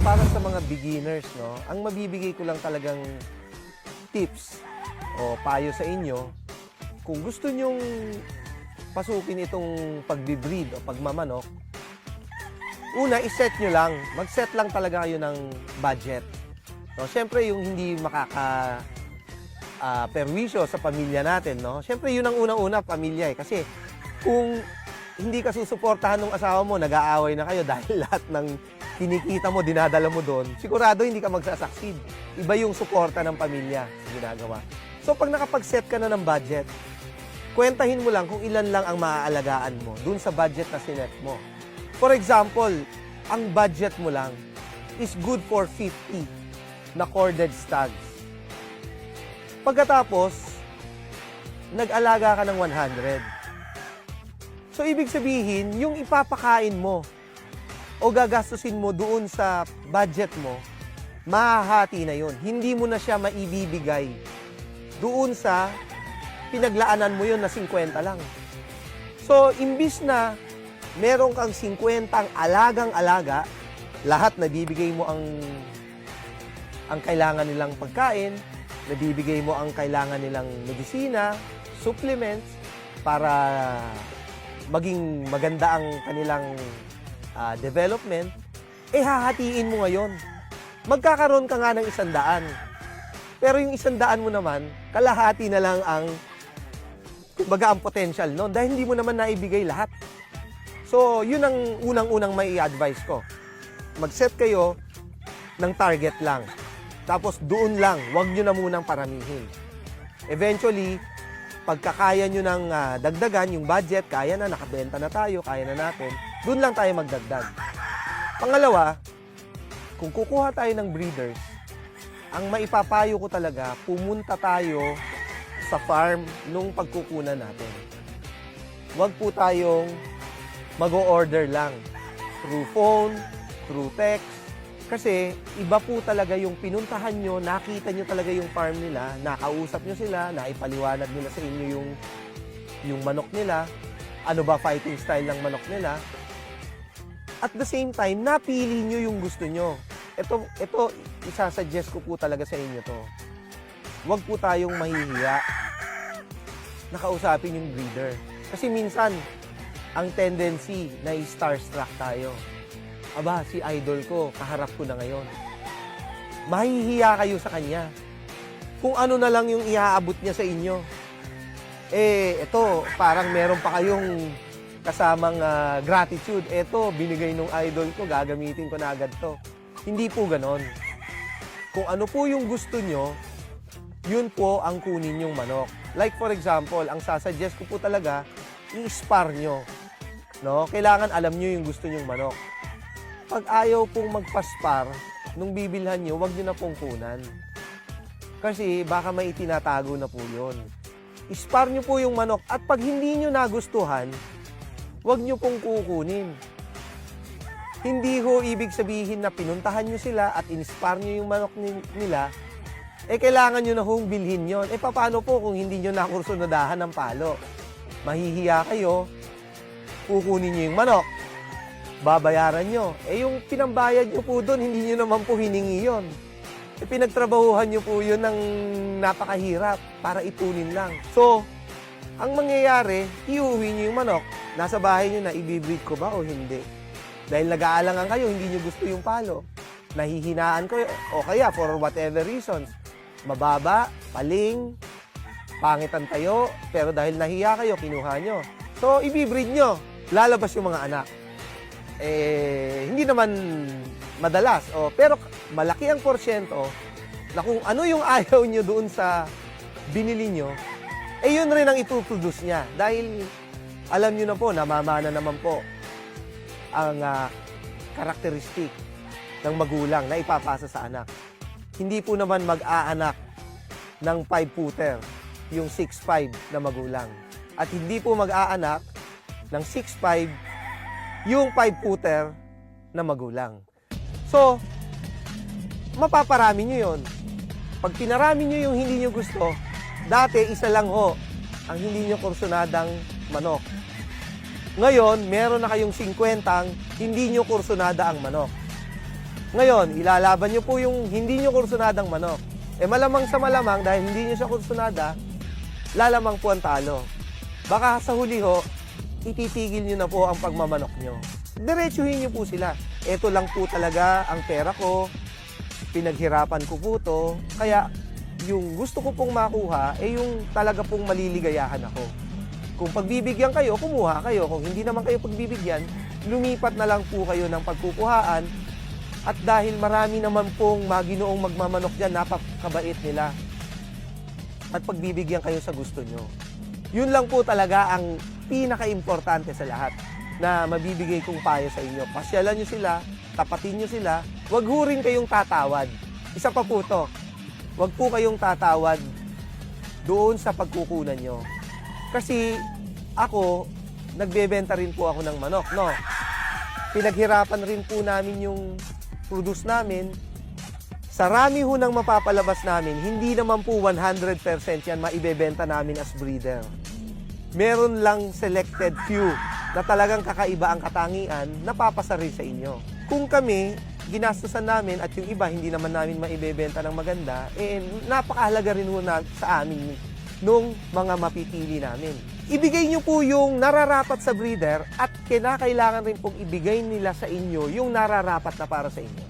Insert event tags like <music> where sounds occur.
Para sa mga beginners, no, ang mabibigay ko lang talagang tips o payo sa inyo, kung gusto nyong pasukin itong pagbe-breed o pagmamanok, una, iset nyo lang. Mag-set lang talaga kayo ng budget. No, Siyempre, yung hindi makaka ah, perwisyo sa pamilya natin, no? Siyempre, yun ang unang-una, pamilya eh. Kasi kung hindi ka susuportahan ng asawa mo, nag-aaway na kayo <laughs> dahil lahat ng kinikita mo, dinadala mo doon, sigurado hindi ka magsasucceed. Iba yung suporta ng pamilya sa ginagawa. So, pag nakapag-set ka na ng budget, kwentahin mo lang kung ilan lang ang maaalagaan mo dun sa budget na sinet mo. For example, ang budget mo lang is good for 50 na corded stags. Pagkatapos, nag-alaga ka ng 100. So, ibig sabihin, yung ipapakain mo o gagastusin mo doon sa budget mo, mahahati na yun. Hindi mo na siya maibibigay doon sa pinaglaanan mo yun na 50 lang. So, imbis na meron kang 50 ang alagang-alaga, lahat nabibigay mo ang ang kailangan nilang pagkain, nabibigay mo ang kailangan nilang medisina, supplements, para maging maganda ang kanilang ah, development, eh hahatiin mo ngayon. Magkakaroon ka nga ng isandaan. Pero yung isandaan mo naman, kalahati na lang ang kumbaga ang potential no dahil hindi mo naman naibigay lahat. So, yun ang unang-unang may advice ko. Mag-set kayo ng target lang. Tapos doon lang, wag nyo na munang paramihin. Eventually, pagkakaya nyo ng ah, dagdagan, yung budget, kaya na, nakabenta na tayo, kaya na natin, doon lang tayo magdagdag. Pangalawa, kung kukuha tayo ng breeders, ang maipapayo ko talaga, pumunta tayo sa farm nung pagkukunan natin. Huwag po tayong mag-order lang through phone, through text, kasi iba po talaga yung pinuntahan nyo, nakita nyo talaga yung farm nila, nakausap nyo sila, naipaliwanag nila sa inyo yung, yung manok nila, ano ba fighting style ng manok nila. At the same time, napili nyo yung gusto nyo. Ito, ito, isasuggest ko po talaga sa inyo to. Huwag po tayong mahihiya nakausapin yung breeder. Kasi minsan, ang tendency na i-starstruck tayo. Aba, si idol ko, kaharap ko na ngayon. Mahihiya kayo sa kanya. Kung ano na lang yung iaabot niya sa inyo. Eh, ito, parang meron pa kayong kasamang ah, gratitude. Ito, binigay nung idol ko, gagamitin ko na agad to. Hindi po ganon. Kung ano po yung gusto nyo, yun po ang kunin yung manok. Like for example, ang sasuggest ko po talaga, i-spar nyo. No? Kailangan alam nyo yung gusto nyong manok. Pag ayaw pong magpaspar, nung bibilhan nyo, wag nyo na pong kunan. Kasi baka may itinatago na po yun. Ispar nyo po yung manok at pag hindi nyo nagustuhan, wag nyo pong kukunin. Hindi ho ibig sabihin na pinuntahan nyo sila at inispar nyo yung manok ni- nila, eh kailangan nyo na hong bilhin yon. Eh paano po kung hindi nyo nakursunadahan ng palo? Mahihiya kayo, kukunin nyo yung manok, babayaran nyo. Eh yung pinambayad nyo po doon, hindi nyo naman po hiningi yon. Eh pinagtrabahuhan nyo po yun ng napakahirap para ipunin lang. So, ang mangyayari, iuwi nyo yung manok. Nasa bahay nyo na, ibibreed ko ba o hindi? Dahil nag-aalangan kayo, hindi nyo gusto yung palo. Nahihinaan ko, o kaya for whatever reasons, mababa, paling, pangit ang tayo, pero dahil nahiya kayo, kinuha nyo. So, ibibreed nyo, lalabas yung mga anak. Eh, hindi naman madalas, o, pero malaki ang porsyento na kung ano yung <laughs> ayaw nyo doon sa binili nyo, eh yun rin ang ipuproduce niya. Dahil alam nyo na po, namamana naman po ang ah, karakteristik ng magulang na ipapasa sa anak. Hindi po naman mag-aanak ng 5-footer yung 6'5 na magulang. At hindi po mag-aanak ng 6'5 yung 5-footer na magulang. So, mapaparami nyo yun. Pag pinarami nyo yung hindi nyo gusto, dati isa lang ho ang hindi nyo kursunadang manok. Ngayon, meron na kayong 50 hindi nyo kursunada ang manok. Ngayon, ilalaban nyo po yung hindi nyo kursunadang manok. Eh malamang sa malamang, dahil hindi nyo siya kursunada, lalamang po ang talo. Baka sa huli ho, ititigil nyo na po ang pagmamanok nyo. Diretsuhin nyo po sila. Ito lang po talaga ang pera ko, pinaghirapan ko po to, kaya yung gusto ko pong makuha, eh yung talaga pong maliligayahan ako. Kung pagbibigyan kayo, kumuha kayo. Kung hindi naman kayo pagbibigyan, lumipat na lang po kayo ng pagkukuhaan. At dahil marami naman pong maginoong magmamanok dyan, napakabait nila. At pagbibigyan kayo sa gusto nyo. Yun lang po talaga ang pinaka-importante sa lahat na mabibigay kong payo sa inyo. Pasyalan nyo sila, tapatin nyo sila, wag ho kayong tatawad. Isa pa po to, wag po kayong tatawad doon sa pagkukunan nyo. Kasi ako, nagbebenta rin po ako ng manok, no? Pinaghirapan rin po namin yung produce namin. Sa rami ho ng mapapalabas namin, hindi naman po 100% yan maibebenta namin as breeder. Meron lang selected few na talagang kakaiba ang katangian, napapasa rin sa inyo. Kung kami, ginastusan namin at yung iba hindi naman namin maibebenta ng maganda, eh napakahalaga rin na, sa amin nung mga mapipili namin. Ibigay nyo po yung nararapat sa breeder at kinakailangan rin pong ibigay nila sa inyo yung nararapat na para sa inyo.